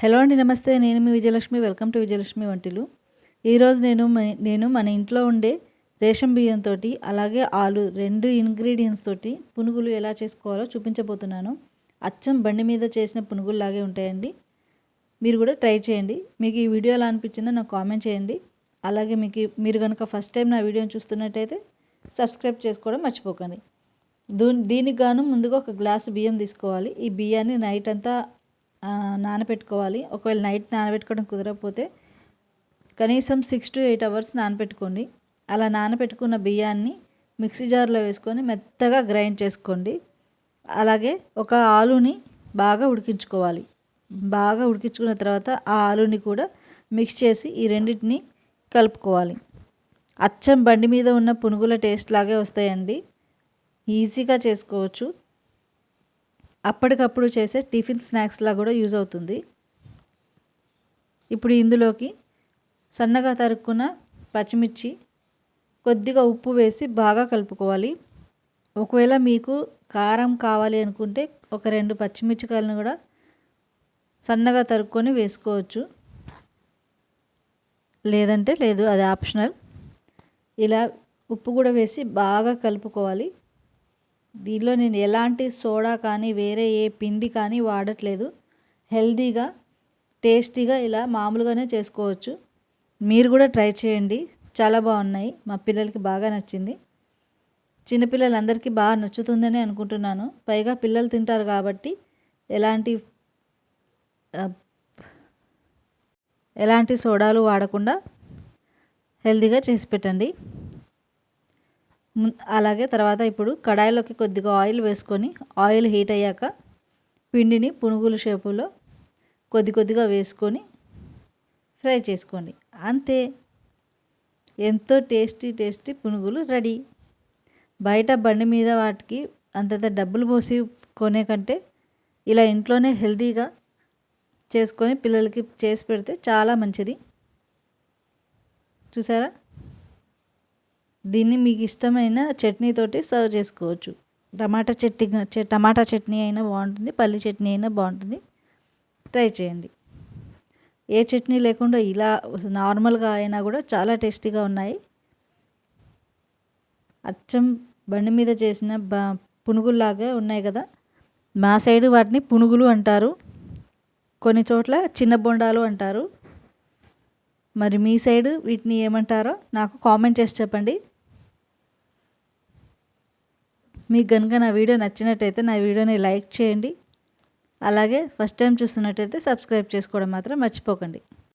Hello అండి నమస్తే. నేను మీ విజయలక్ష్మి. వెల్కమ్ టు విజయలక్ష్మి వంటిలు. ఈరోజు నేను నేను మన ఇంట్లో ఉండే రేషన్ బియ్యంతో అలాగే ఆలు రెండు ఇంగ్రీడియంట్స్ తోటి పునుగులు ఎలా చేసుకోవాలో చూపించబోతున్నాను. అచ్చం బండి మీద చేసిన పునుగుల్లాగే ఉంటాయండి. మీరు కూడా ట్రై చేయండి. మీకు ఈ వీడియో ఎలా అనిపించిందో నాకు కామెంట్ చేయండి. అలాగే మీకు మీరు కనుక ఫస్ట్ టైం నా వీడియోని చూస్తున్నట్టయితే సబ్స్క్రైబ్ చేసుకోవడం మర్చిపోకండి. దూ దీనికి గాను ముందుగా ఒక గ్లాసు బియ్యం తీసుకోవాలి. ఈ బియ్యాన్ని నైట్ అంతా నానబెట్టుకోవాలి. ఒకవేళ నైట్ నానబెట్టుకోవడం కుదరకపోతే కనీసం సిక్స్ టు ఎయిట్ అవర్స్ నానబెట్టుకోండి. అలా నానబెట్టుకున్న బియ్యాన్ని మిక్సీ జార్లో వేసుకొని మెత్తగా గ్రైండ్ చేసుకోండి. అలాగే ఒక ఆలుని బాగా ఉడికించుకోవాలి. బాగా ఉడికించుకున్న తర్వాత ఆ ఆలుని కూడా మిక్స్ చేసి ఈ రెండింటిని కలుపుకోవాలి. అచ్చం బండి మీద ఉన్న పునుగుల టేస్ట్ లాగే వస్తాయండి. ఈజీగా చేసుకోవచ్చు. అప్పటికప్పుడు చేసే టిఫిన్ స్నాక్స్లా కూడా యూజ్ అవుతుంది. ఇప్పుడు ఇందులోకి సన్నగా తరుక్కున్న పచ్చిమిర్చి కొద్దిగా ఉప్పు వేసి బాగా కలుపుకోవాలి. ఒకవేళ మీకు కారం కావాలి అనుకుంటే ఒక రెండు పచ్చిమిర్చికాయలను కూడా సన్నగా తరుక్కొని వేసుకోవచ్చు. లేదంటే లేదు అది ఆప్షనల్. ఇలా ఉప్పు కూడా వేసి బాగా కలుపుకోవాలి. దీనిలో నేను ఎలాంటి సోడా కానీ వేరే ఏ పిండి కానీ వాడట్లేదు. హెల్తీగా టేస్టీగా ఇలా మామూలుగానే చేసుకోవచ్చు. మీరు కూడా ట్రై చేయండి. చాలా బాగున్నాయి. మా పిల్లలకి బాగా నచ్చింది. చిన్నపిల్లలందరికీ బాగా నచ్చుతుందని అనుకుంటున్నాను. పైగా పిల్లలు తింటారు కాబట్టి ఎలాంటి ఎలాంటి సోడాలు వాడకుండా హెల్తీగా చేసి పెట్టండి. అలాగే తర్వాత ఇప్పుడు కడాయిలోకి కొద్దిగా ఆయిల్ వేసుకొని ఆయిల్ హీట్ అయ్యాక పిండిని పునుగుల షేపులో కొద్ది కొద్దిగా వేసుకొని ఫ్రై చేసుకోండి. అంతే. ఎంతో టేస్టీ టేస్టీ పునుగులు రెడీ. బయట బండి మీద వాటికి అంతంత డబ్బులు పోసి కొనే కంటే ఇలా ఇంట్లోనే హెల్తీగా చేసుకొని పిల్లలకి చేసి పెడితే చాలా మంచిది. చూసారా? దీన్ని మీకు ఇష్టమైన చట్నీతోటి సర్వ్ చేసుకోవచ్చు. టమాటా చట్నీ టమాటా చట్నీ అయినా బాగుంటుంది పల్లి చట్నీ అయినా బాగుంటుంది. ట్రై చేయండి. ఏ చట్నీ లేకుండా ఇలా నార్మల్గా అయినా కూడా చాలా టేస్టీగా ఉన్నాయి. అచ్చం బండి మీద చేసిన బ పునుగుల్లాగా ఉన్నాయి కదా. మా సైడు వాటిని పునుగులు అంటారు. కొన్ని చోట్ల చిన్న బొండాలు అంటారు. మరి మీ సైడు వీటిని ఏమంటారో నాకు కామెంట్ చేసి చెప్పండి. మీకు కనుక నా వీడియో నచ్చినట్టయితే నా వీడియోని లైక్ చేయండి. అలాగే ఫస్ట్ టైం చూస్తున్నట్టయితే సబ్స్క్రైబ్ చేసుకోవడం మాత్రం మర్చిపోకండి.